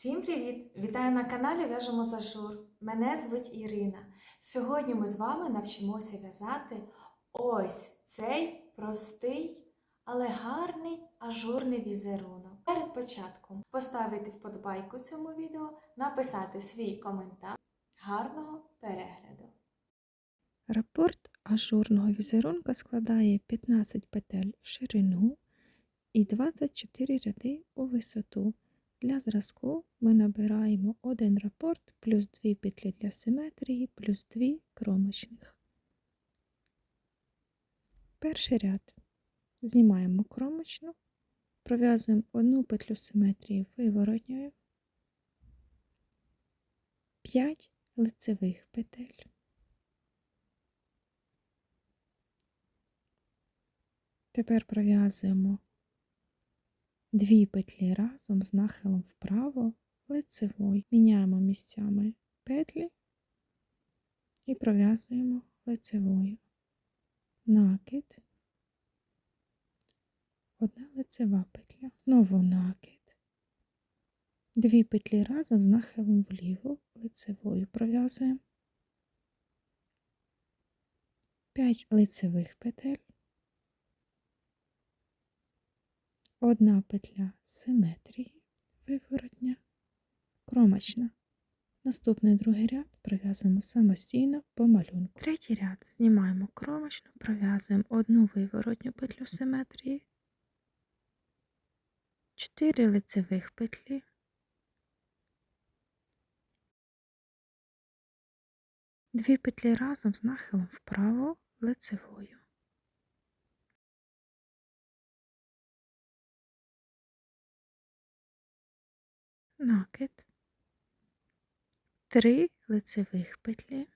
Всім привіт! Вітаю на каналі В'яжемо за жур. Мене звуть Ірина. Сьогодні ми з вами навчимося в'язати ось цей простий, але гарний ажурний візерунок. Перед початком поставити вподобайку цьому відео, написати свій коментар. Гарного перегляду! Рапорт ажурного візерунка складає 15 петель в ширину і 24 ряди у висоту. Для зразку ми набираємо один рапорт плюс 2 петлі для симетрії плюс 2 кромочних. Перший ряд знімаємо кромочну, пров'язуємо одну петлю симетрії виворотньою, 5 лицевих петель. Тепер пров'язуємо дві петлі разом з нахилом вправо лицевою. Міняємо місцями петлі і пров'язуємо лицевою. Накид, одна лицева петля, знову накид, дві петлі разом з нахилом вліво лицевою пров'язуємо 5 лицевих петель. Одна петля симетрії, виворотня, кромочна. Наступний другий ряд пров'язуємо самостійно по малюнку. Третій ряд знімаємо кромочну, пров'язуємо одну виворотню петлю симетрії, 4 лицевих петлі, дві петлі разом з нахилом вправо лицевою. Накид, 3 лицевих петлі,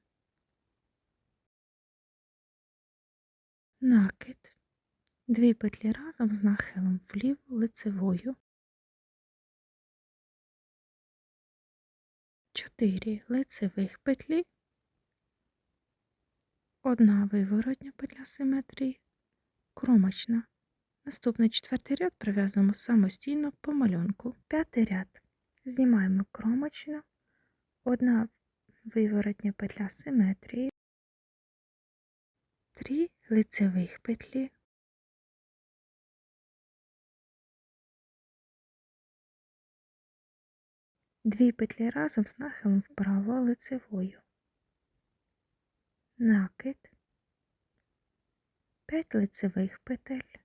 накид, 2 петлі разом з нахилом вліво лицевою, 4 лицевих петлі, одна виворотня петля симетрії, кромочна. Наступний четвертий ряд пров'язуємо самостійно по малюнку. П'ятий ряд знімаємо кромочну, одна виворотня петля симетрії, 3 лицевих петлі, дві петлі разом з нахилом вправо лицевою, накид, 5 лицевих петель,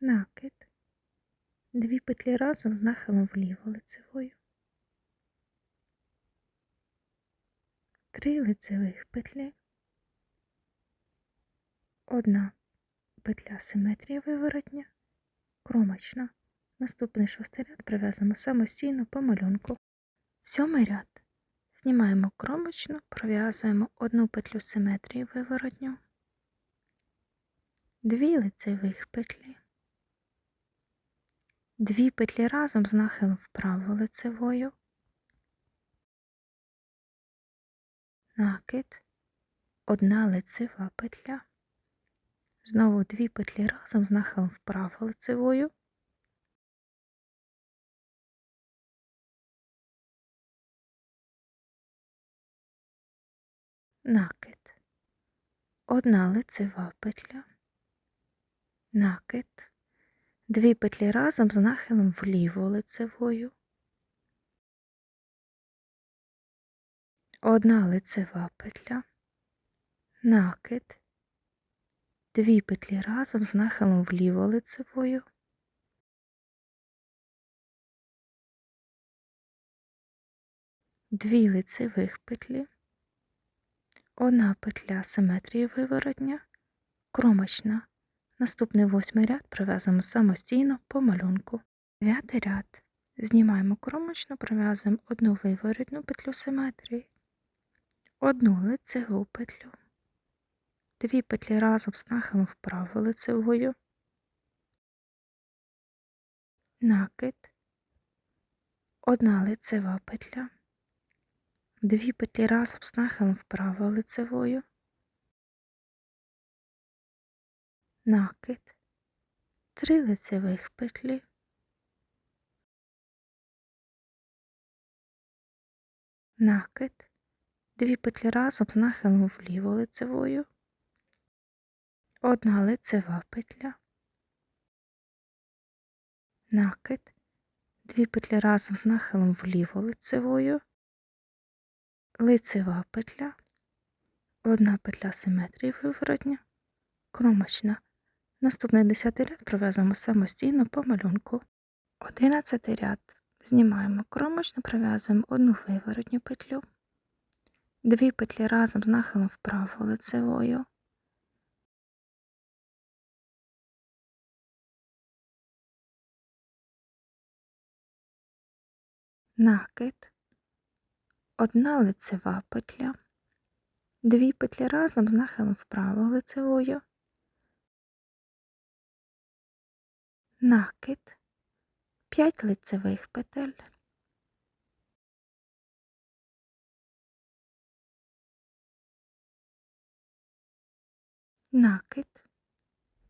накид, дві петлі разом з нахилом вліво лицевою, три лицевих петлі, одна петля симетрії виворотня, кромочна. Наступний шостий ряд прив'язуємо самостійно по малюнку. Сьомий ряд. Знімаємо кромочну, пров'язуємо одну петлю симетрії виворотню, дві лицевих петлі, Дві петлі разом з нахилом вправо лицевою, накид, одна лицева петля, знову дві петлі разом з нахилом вправо лицевою, накид, одна лицева петля, накид, Дві петлі разом з нахилом вліво лицевою, одна лицева петля, накид, дві петлі разом з нахилом вліво лицевою, дві лицевих петлі, одна петля симетрії виворотня, кромочна. Наступний восьмий ряд пров'язуємо самостійно по малюнку. Дев'ятий ряд. Знімаємо кромочну, пров'язуємо одну виворотну петлю симетрії, одну лицеву петлю, дві петлі разом з нахилом вправо лицевою, накид, одна лицева петля, дві петлі разом з нахилом вправо лицевою. накид, три лицевих петлі. Накид, дві петлі разом з нахилом вліво лицевою, одна лицева петля, накид, дві петлі разом з нахилом вліво лицевою, лицева петля, одна петля симетрії виворотня, кромочна. Наступний десятий ряд пров'язуємо самостійно по малюнку. Одинадцятий ряд. Знімаємо кромочно, пров'язуємо одну виворотню петлю, дві петлі разом з нахилом вправо лицевою, накид, одна лицева петля, дві петлі разом з нахилом вправо лицевою, накид, 5 лицевих петель, накид,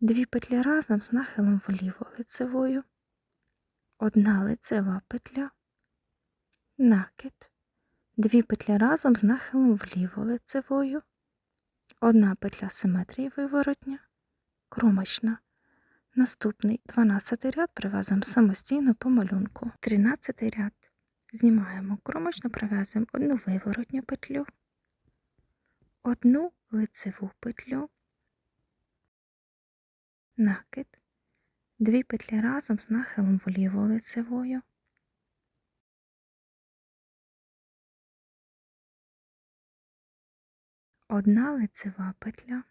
дві петлі разом з нахилом вліво лицевою, одна лицева петля, накид, дві петлі разом з нахилом вліво лицевою, одна петля симетрії виворотня, кромочна. Наступний. 12 ряд прив'язуємо самостійно по малюнку. 13 ряд. Знімаємо кромочно, пров'язуємо одну виворотню петлю, одну лицеву петлю, накид, дві петлі разом з нахилом вліво лицевою, одна лицева петля,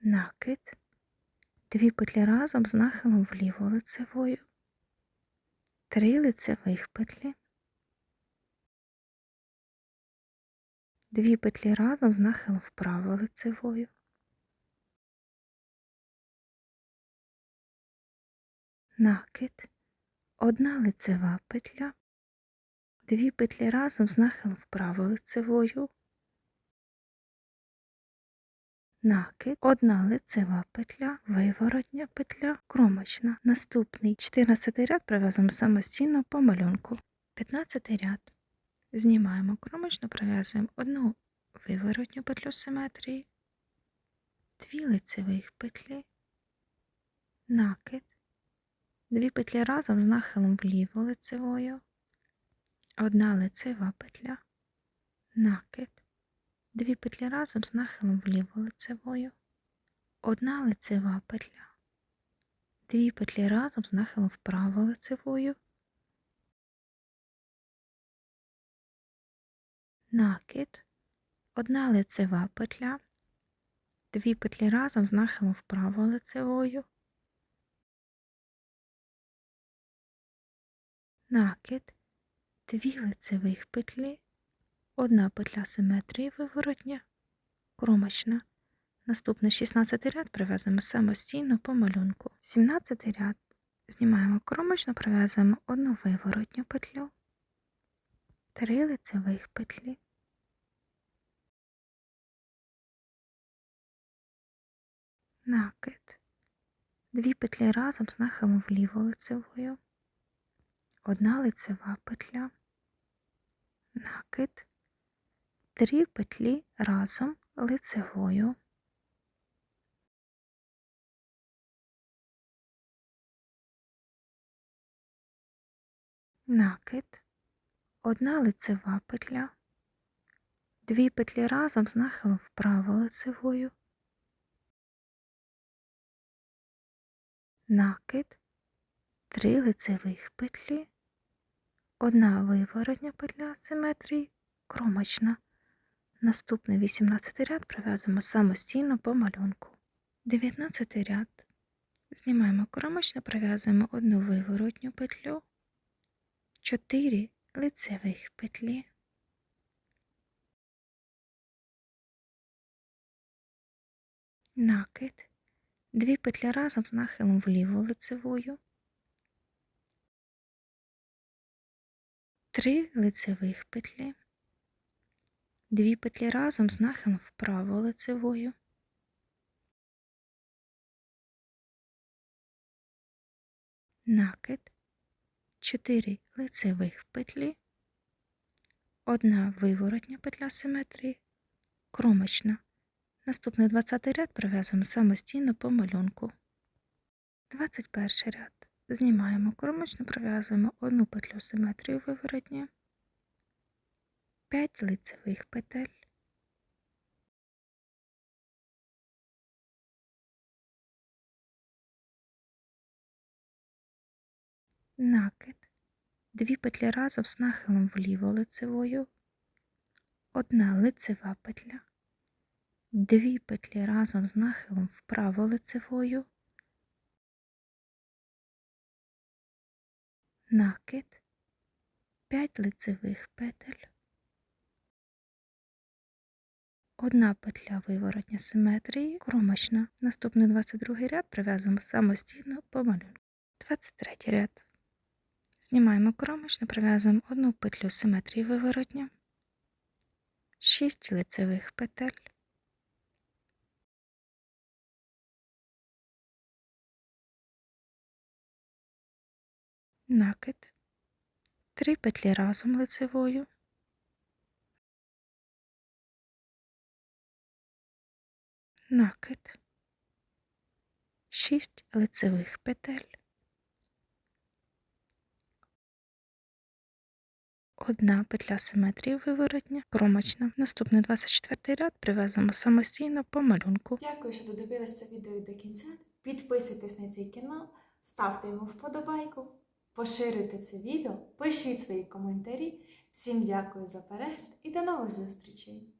накид, дві петлі разом з нахилом вліво лицевою, три лицевих петлі, дві петлі разом з нахилом вправо лицевою, накид, одна лицева петля, дві петлі разом з нахилом вправо лицевою, накид, одна лицева петля, виворотня петля, кромочна. Наступний 14 ряд пров'язуємо самостійно по малюнку. 15 ряд. Знімаємо кромочно, пров'язуємо одну виворотню петлю симетрії, дві лицевих петлі, накид, дві петлі разом з нахилом вліво лицевою, одна лицева петля, накид, дві петлі разом з нахилом вліво лицевою, одна лицева петля, дві петлі разом з нахилом вправо лицевою, накид, одна лицева петля, дві петлі разом з нахилом вправо лицевою, накид, дві лицевих петлі, одна петля симетрії виворотня, кромочна. Наступний 16 ряд прив'язуємо самостійно по малюнку. 17 ряд. Знімаємо кромочно, прив'язуємо одну виворотню петлю, три лицевих петлі, накид, дві петлі разом з нахилом вліво лицевою, одна лицева петля, накид, три петлі разом лицевою, накид, одна лицева петля, дві петлі разом з нахилом вправо лицевою, накид, три лицевих петлі, одна виворотня петля симетрії, кромочна. Наступний 18 ряд прив'язуємо самостійно по малюнку. 19 ряд. Знімаємо кромочно, пров'язуємо одну виворотню петлю, 4 лицевих петлі, накид, дві петлі разом з нахилом вліво лицевою, три лицевих петлі, дві петлі разом з нахилом вправо лицевою, накид, 4 лицевих петлі, одна виворотня петля симетрії, кромочна. Наступний 20 ряд пров'язуємо самостійно по малюнку. 21 ряд. Знімаємо кромочну, пров'язуємо одну петлю симетрію виворотні, 5 лицевих петель, накид, дві петлі разом з нахилом вліво лицевою, одна лицева петля, дві петлі разом з нахилом вправо лицевою, накид, 5 лицевих петель, одна петля виворотня симетрії, кромочна. Наступний 22 ряд прив'язуємо самостійно по малюнку. 23 ряд. Знімаємо кромочну, прив'язуємо одну петлю симетрії виворотня, 6 лицевих петель, накид, 3 петлі разом лицевою, накид, 6 лицевих петель, одна петля симетрії виворотня, кромочна. Наступний 24 ряд прив'язуємо самостійно по малюнку. Дякую, що додивилися це відео до кінця. Підписуйтесь на цей канал, ставте йому вподобайку, поширюйте це відео, пишіть свої коментарі. Всім дякую за перегляд і до нових зустрічей!